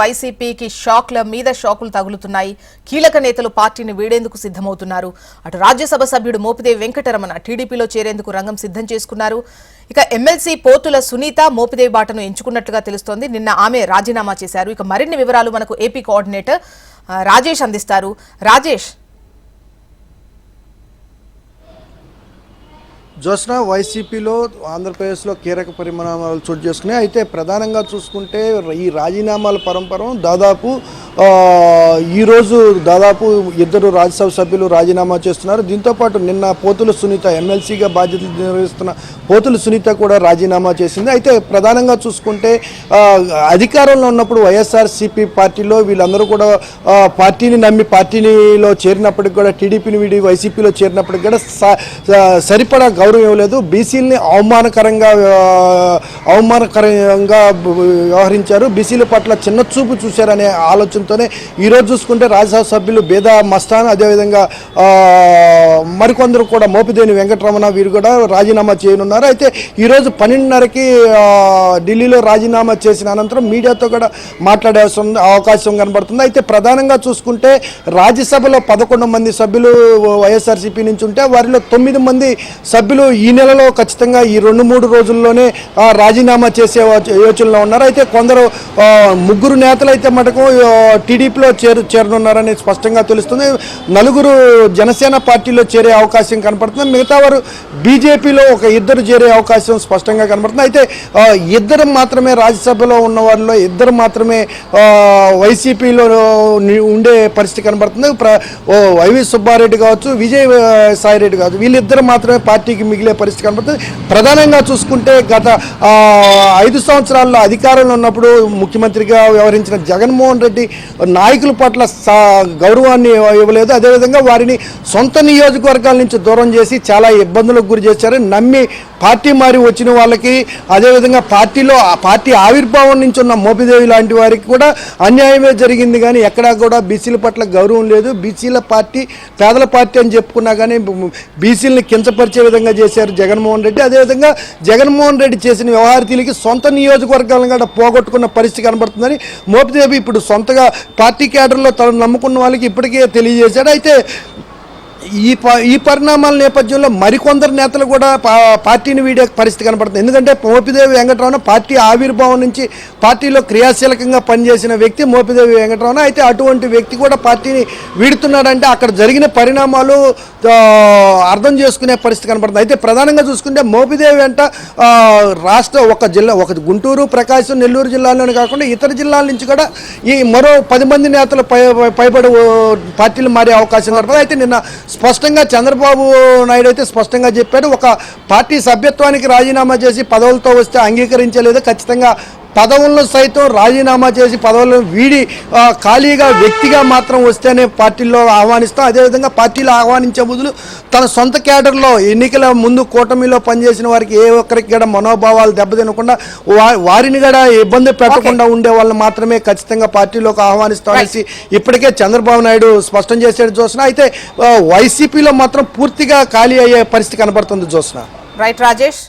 వైసీపీకి షాక్ల మీద షాకులు తగులుతున్నాయి. కీలక నేతలు పార్టీని వీడేందుకు సిద్ధమవుతున్నారు? అటు రాజ్యసభ సభ్యుడు మోపిదేవి వెంకటరమణ టీడీపీలో చేరేందుకు రంగం సిద్ధం చేసుకున్నారు. ఇక ఎమ్మెల్సీ పోతుల సునీత మోపిదేవి బాటను ఎంచుకున్నట్లుగా తెలుస్తోంది. నిన్న ఆమె రాజీనామా చేశారు. ఇక మరిన్ని వివరాలు మనకు ఏపీ కోఆర్డినేటర్ రాజేష్ అందిస్తారు. రాజేష్ జోస్నా వైసీపీలో ఆంధ్రప్రదేశ్లో కీలక పరిమాణాలు చోటు చేసుకున్నాయి. అయితే ప్రధానంగా చూసుకుంటే ఈ రాజీనామాల పరంపర దాదాపు ఈరోజు దాదాపు ఇద్దరు రాజ్యసభ సభ్యులు రాజీనామా చేస్తున్నారు. దీంతోపాటు నిన్న పోతుల సునీత ఎమ్మెల్సీగా బాధ్యతలు నిర్వహిస్తున్న పోతుల సునీత కూడా రాజీనామా చేసింది. అయితే ప్రధానంగా చూసుకుంటే అధికారంలో ఉన్నప్పుడు వైఎస్ఆర్సీపీ పార్టీలో వీళ్ళందరూ కూడా పార్టీని నమ్మి పార్టీలో చేరినప్పటికి కూడా టీడీపీని వీడి వైసీపీలో చేరినప్పటికి కూడా సరిపడా గౌరవం ఇవ్వలేదు బీసీలని అవమానకరంగా అవమానకరంగా వ్యవహరించారు. బీసీల పట్ల చిన్న చూపు చూశారనే ఆలోచన ఉద్దేశంతోనే ఈరోజు చూసుకుంటే రాజ్యసభ సభ్యులు బేదా మస్తాన్ అదేవిధంగా మరికొందరు కూడా మోపిదేని వెంకటరమణ వీరు కూడా రాజీనామా చేయనున్నారు. అయితే ఈరోజు పన్నెండున్నరకి ఢిల్లీలో రాజీనామా చేసిన అనంతరం మీడియాతో కూడా మాట్లాడే అవకాశం కనబడుతుంది. అయితే ప్రధానంగా చూసుకుంటే రాజ్యసభలో పదకొండు మంది సభ్యులు వైఎస్ఆర్సీపీ నుంచి ఉంటే వారిలో తొమ్మిది మంది సభ్యులు ఈ నెలలో ఖచ్చితంగా ఈ రెండు మూడు రోజుల్లోనే రాజీనామా చేసే యోచనలో ఉన్నారు. అయితే కొందరు ముగ్గురు నేతలు అయితే మటుకు టీడీపీలో చేరు చేరనున్నారని స్పష్టంగా తెలుస్తుంది. నలుగురు జనసేన పార్టీలో చేరే అవకాశం కనపడుతుంది. మిగతా వారు బీజేపీలో ఒక ఇద్దరు చేరే అవకాశం స్పష్టంగా కనబడుతుంది అయితే ఇద్దరు మాత్రమే రాజ్యసభలో ఉన్న వారిలో ఇద్దరు మాత్రమే వైసీపీలో ఉండే పరిస్థితి కనబడుతుంది ప్ర- ఓ వైవి సుబ్బారెడ్డి కావచ్చు విజయ్ సాయిరెడ్డి కావచ్చు వీళ్ళిద్దరు మాత్రమే పార్టీకి మిగిలే పరిస్థితి కనబడుతుంది ప్రధానంగా చూసుకుంటే గత ఐదు సంవత్సరాల్లో అధికారంలో ఉన్నప్పుడు ముఖ్యమంత్రిగా వ్యవహరించిన జగన్మోహన్ రెడ్డి నాయకుల పట్ల గౌరవాన్ని ఇవ్వలేదు. అదేవిధంగా వారిని సొంత నియోజకవర్గాల నుంచి దూరం చేసి చాలా ఇబ్బందులకు గురి చేశారు. నమ్మి పార్టీ మారి వచ్చిన వాళ్ళకి అదేవిధంగా పార్టీలో పార్టీ ఆవిర్భావం నుంచి ఉన్న మోపిదేవి లాంటి వారికి కూడా అన్యాయమే జరిగింది కానీ ఎక్కడా కూడా బీసీల పట్ల గౌరవం లేదు. బీసీల పార్టీ పేదల పార్టీ అని చెప్పుకున్నా కానీ బీసీలని కించపరిచే విధంగా చేశారు జగన్మోహన్ రెడ్డి. అదేవిధంగా జగన్మోహన్ రెడ్డి చేసిన వ్యవహారతీలకి సొంత నియోజకవర్గాలను కూడా పోగొట్టుకున్న పరిస్థితి కనబడుతుందని మోపిదేవి ఇప్పుడు సొంతగా పార్టీ క్యాడర్లో తను నమ్ముకున్న వాళ్ళకి ఇప్పటికే తెలియజేశాడు. అయితే ఈ ప ఈ పరిణామాల నేపథ్యంలో మరికొందరు నేతలు కూడా పా- పార్టీని వీడే పరిస్థితి కనపడుతుంది. ఎందుకంటే మోపిదేవి వెంకటరమణ పార్టీ ఆవిర్భావం నుంచి పార్టీలో క్రియాశీలకంగా పనిచేసిన వ్యక్తి మోపిదేవి వెంకటరమణ. అయితే అటువంటి వ్యక్తి కూడా పార్టీని వీడుతున్నాడంటే అక్కడ జరిగిన పరిణామాలు అర్థం చేసుకునే పరిస్థితి కనపడుతుంది. అయితే ప్రధానంగా చూసుకుంటే మోపిదేవి వెంట రాష్ట్ర ఒక జిల్లా ఒక గుంటూరు ప్రకాశం నెల్లూరు జిల్లాలోనే కాకుండా ఇతర జిల్లాల నుంచి కూడా ఈ మరో పది మంది నేతలు పై పైబడి పార్టీలు మారే అవకాశం కనపడుతుంది. అయితే నిన్న స్పష్టంగా చంద్రబాబు నాయుడు అయితే స్పష్టంగా చెప్పాడు. ఒక పార్టీ సభ్యత్వానికి రాజీనామా చేసి పదవులతో వస్తే అంగీకరించలేదు. ఖచ్చితంగా పదవులను సైతం రాజీనామా చేసి పదవులను వీడి ఖాళీగా వ్యక్తిగా మాత్రం వస్తేనే పార్టీలో ఆహ్వానిస్తాం. అదేవిధంగా పార్టీలో ఆహ్వానించే బదులు తన సొంత క్యాడర్లో ఎన్నికల ముందు కూటమిలో పనిచేసిన వారికి ఏ ఒక్కరికి కూడా మనోభావాలు దెబ్బతినకుండా వారిని కూడా ఇబ్బంది పెట్టకుండా ఉండే వాళ్ళని మాత్రమే ఖచ్చితంగా పార్టీలోకి ఆహ్వానిస్తామనేసి ఇప్పటికే చంద్రబాబు నాయుడు స్పష్టం చేసేది చూసిన అయితే వైసీపీలో మాత్రం పూర్తిగా ఖాళీ అయ్యే పరిస్థితి కనబడుతుంది చూసిన రైట్ రాజేష్